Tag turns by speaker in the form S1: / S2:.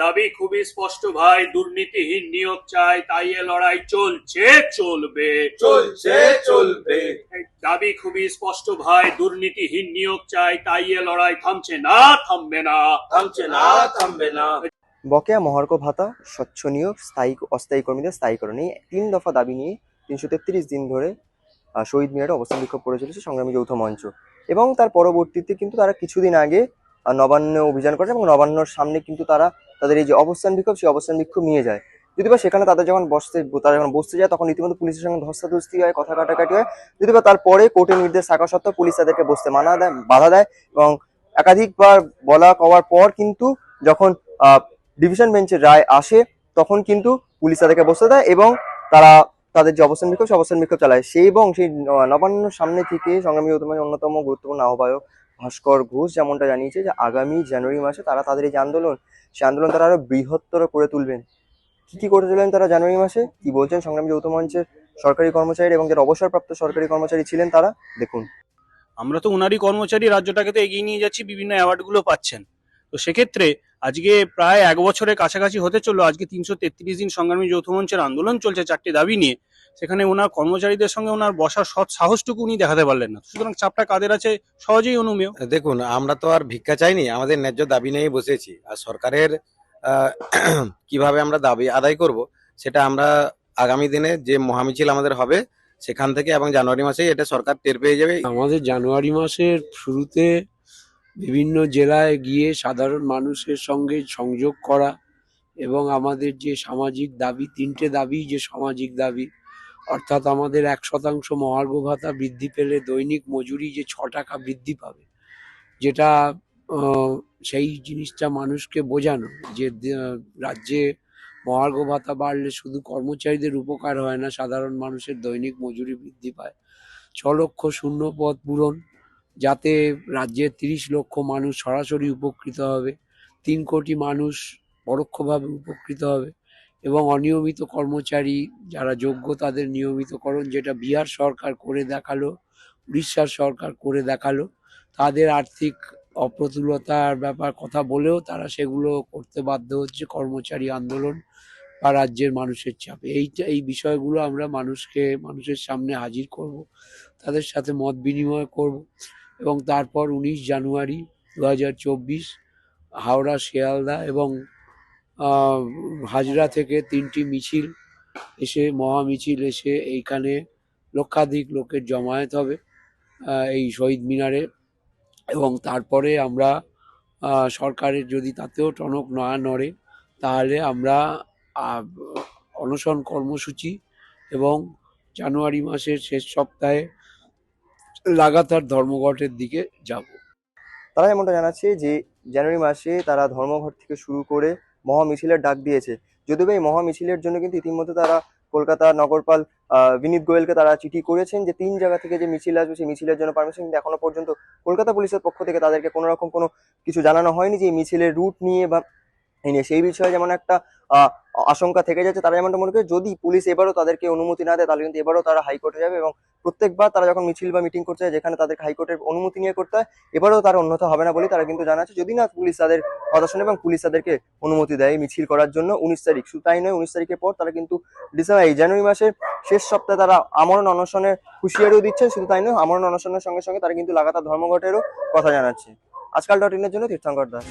S1: দাবি খুবই স্পষ্ট ভাই দুর্নীতিহীন নিয়োগ চাই তাই এ লড়াই চলছে চলবে।
S2: চলছে চলবে।
S1: দাবি খুবই স্পষ্ট ভাই দুর্নীতিহীন নিয়োগ চাই তাই এ লড়াই থামছে না থামবে না।
S2: থামছে না থামবে না।
S3: বকেয়া মহার্ঘ ভাতা স্বচ্ছ নিয়োগ স্থায়ী অস্থায়ী কর্মীদের স্থায়ীকরণ এই তিন দফা দাবি নিয়ে তিনশো তেত্রিশ দিন ধরে আহ, শহীদ মিনারে অবস্থান বিক্ষোভ করে চলেছে সংগ্রামী যৌথ মঞ্চ। এবং তার পরবর্তীতে কিন্তু তারা কিছুদিন আগে নবান্ন অভিযান করে এবং নবান্নর সামনে কিন্তু তারা তাদের এই যে অবস্থান বিক্ষোভ, সেই অবস্থান বিক্ষোভ নিয়ে যায়। যদি বা সেখানে তাদের যখন বসতে, তারা যখন বসতে যায়, তখন ইতিমধ্যে পুলিশের সঙ্গে ধস্তাধস্তি হয়, কথা কাটাকাটি হয়। যদিও বা তারপরে কোর্টের নির্দেশ থাকা সত্ত্বেও পুলিশ তাদেরকে বসতে মানা দেয়, বাধা দেয় এবং একাধিকবার বলা কওয়ার পর কিন্তু যখন ডিভিশন বেঞ্চের রায় আসে, তখন কিন্তু পুলিশ তাদেরকে বসতে দেয় এবং তারা তাদের যে অবস্থান বিক্ষোভ সে অবস্থান বিক্ষোভ চালায়। সেই এবং সেই ন- নবান্নর সামনে থেকে সংগ্রামী অন্যতম গুরুত্বপূর্ণ আহ্বায়ক ভাস্কর ঘোষ যেমনটা জানিয়েছে যে আগামী জানুয়ারি মাসে তারা তাদের এই যে আন্দোলন, সেই আন্দোলন তারা আরও বৃহত্তর করে তুলবেন। কি কি করে তুলবেন তারা জানুয়ারি মাসে? কি বলছেন? সংগ্রামী যৌথ মঞ্চের সরকারি কর্মচারী এবং যারা অবসরপ্রাপ্ত সরকারি কর্মচারী ছিলেন তারা? দেখুন।
S4: আমরা তো ওনারই কর্মচারী, রাজ্যটাকে তো এগিয়ে নিয়ে যাচ্ছি, বিভিন্ন অ্যাওয়ার্ডগুলো পাচ্ছেন। তো সেক্ষেত্রে আজকে প্রায় এক বছরের কাছাকাছি হতে চলল। আজকে তিনশো তেত্রিশ দিন সংগ্রামী যৌথ মঞ্চের আন্দোলন চলছে চারটি দাবি নিয়ে। সেখানে ওনার কর্মচারীদের সঙ্গে ওনার বসার সৎ সাহসটুকু উনি দেখাতে পারলেন না। সুতরাং চাপটা কাদের আছে সহজেই অনুমেয়।
S5: দেখুন আমরা তো আর ভিক্ষা চাইনি আমাদের ন্যায্য দাবি নিয়েই বসেছি। আর সরকারের কীভাবে আমরা দাবি আদায় করব সেটা আমরা আগামী দিনে যে মহামিছিল আমাদের হবে সেখান থেকে এবং জানুয়ারি মাসে এটা সরকার টের পেয়ে যাবে।
S6: আমাদের জানুয়ারি মাসের শুরুতে বিভিন্ন জেলায় গিয়ে সাধারণ মানুষের সঙ্গে সংযোগ করা এবং আমাদের যে সামাজিক দাবি, তিনটে দাবি যে সামাজিক দাবি, অর্থাৎ আমাদের এক শতাংশ মহার্ঘ ভাতা বৃদ্ধি পেলে দৈনিক মজুরি যে ছ টাকা বৃদ্ধি পাবে, যেটা সেই জিনিসটা মানুষকে বোঝানো যে রাজ্যে মহার্ঘ ভাতা বাড়লে শুধু কর্মচারীদের উপকার হয় না, সাধারণ মানুষের দৈনিক মজুরি বৃদ্ধি পায়। ছ লক্ষ শূন্য পদ পূরণ যাতে রাজ্যের তিরিশ লক্ষ মানুষ সরাসরি উপকৃত হবে, তিন কোটি মানুষ পরোক্ষভাবে উপকৃত হবে এবং অনিয়মিত কর্মচারী যারা যোগ্য তাদের নিয়মিতকরণ যেটা বিহার সরকার করে দেখাল, উড়িষ্যার সরকার করে দেখাল, তাদের আর্থিক অপ্রতুলতার ব্যাপার কথা বলেও তারা সেগুলো করতে বাধ্য হচ্ছে কর্মচারী আন্দোলন। বা রাজ্যের মানুষের চাপে। এই এই বিষয়গুলো আমরা মানুষকে, মানুষের সামনে হাজির করব, তাদের সাথে মত বিনিময় করব এবং তারপর উনিশ জানুয়ারি দু হাজার চব্বিশ হাওড়া, শিয়ালদা এবং হাজরা থেকে তিনটি মিছিল এসে মহা মিছিল এসে এইখানে লক্ষাধিক লোকের জমায়েত হবে এই শহীদ মিনারে এবং তারপরে আমরা সরকারের যদি তাতেও টনক না নড়ে, তাহলে আমরা অনশন কর্মসূচি এবং জানুয়ারি মাসের শেষ সপ্তাহে লাগাতার ধর্মঘটের দিকে যাব।
S3: তারা যেমনটা জানাচ্ছে যে জানুয়ারি মাসে তারা ধর্মঘট থেকে শুরু করে মহা মিছিলের ডাক দিয়েছে। যদিও এই মহা মিছিলের জন্য কিন্তু ইতিমধ্যে তারা কলকাতা নগরপাল বিনীত গোয়েলকে তারা চিঠি করেছেন যে তিন জায়গা থেকে যে মিছিল আসবে সেই মিছিলের জন্য পারমিশন কিন্তু এখনও পর্যন্ত কলকাতা পুলিশের পক্ষ থেকে তাদেরকে কোনো রকম কোনো কিছু জানানো হয়নি যে এই মিছিলের রুট নিয়ে বা এই নিয়ে সেই বিষয়ে যেমন একটা আশঙ্কা থেকে যাচ্ছে, তারা যেমনটা মনে করে, যদি পুলিশ এবারও তাদেরকে অনুমতি না দেয়, তাহলে কিন্তু এবারও তারা হাইকোর্টে যাবে এবং প্রত্যেকবার তারা যখন মিছিল বা মিটিং যায় যেখানে তাদেরকে হাইকোর্টের অনুমতি নিয়ে করতে হয়, এবারও তার অন্যথা হবে না বলে তারা কিন্তু জানাচ্ছে। যদি না পুলিশ তাদের কথা শোনে এবং পুলিশ তাদেরকে অনুমতি দেয় মিছিল করার জন্য, উনিশ তারিখ শুধু তাই নয়, উনিশ তারিখের পর তারা কিন্তু ডিসেম্বর, এই জানুয়ারি মাসের শেষ সপ্তাহে তারা আমরণ অনশনের হুঁশিয়ারিও দিচ্ছেন, শুধু তাই নয়, আমরণ অনশনের সঙ্গে সঙ্গে তারা কিন্তু লাগাতার ধর্মঘটেরও কথা জানাচ্ছে। আজকাল ডট ইনের জন্য তীর্থঙ্কর দাস।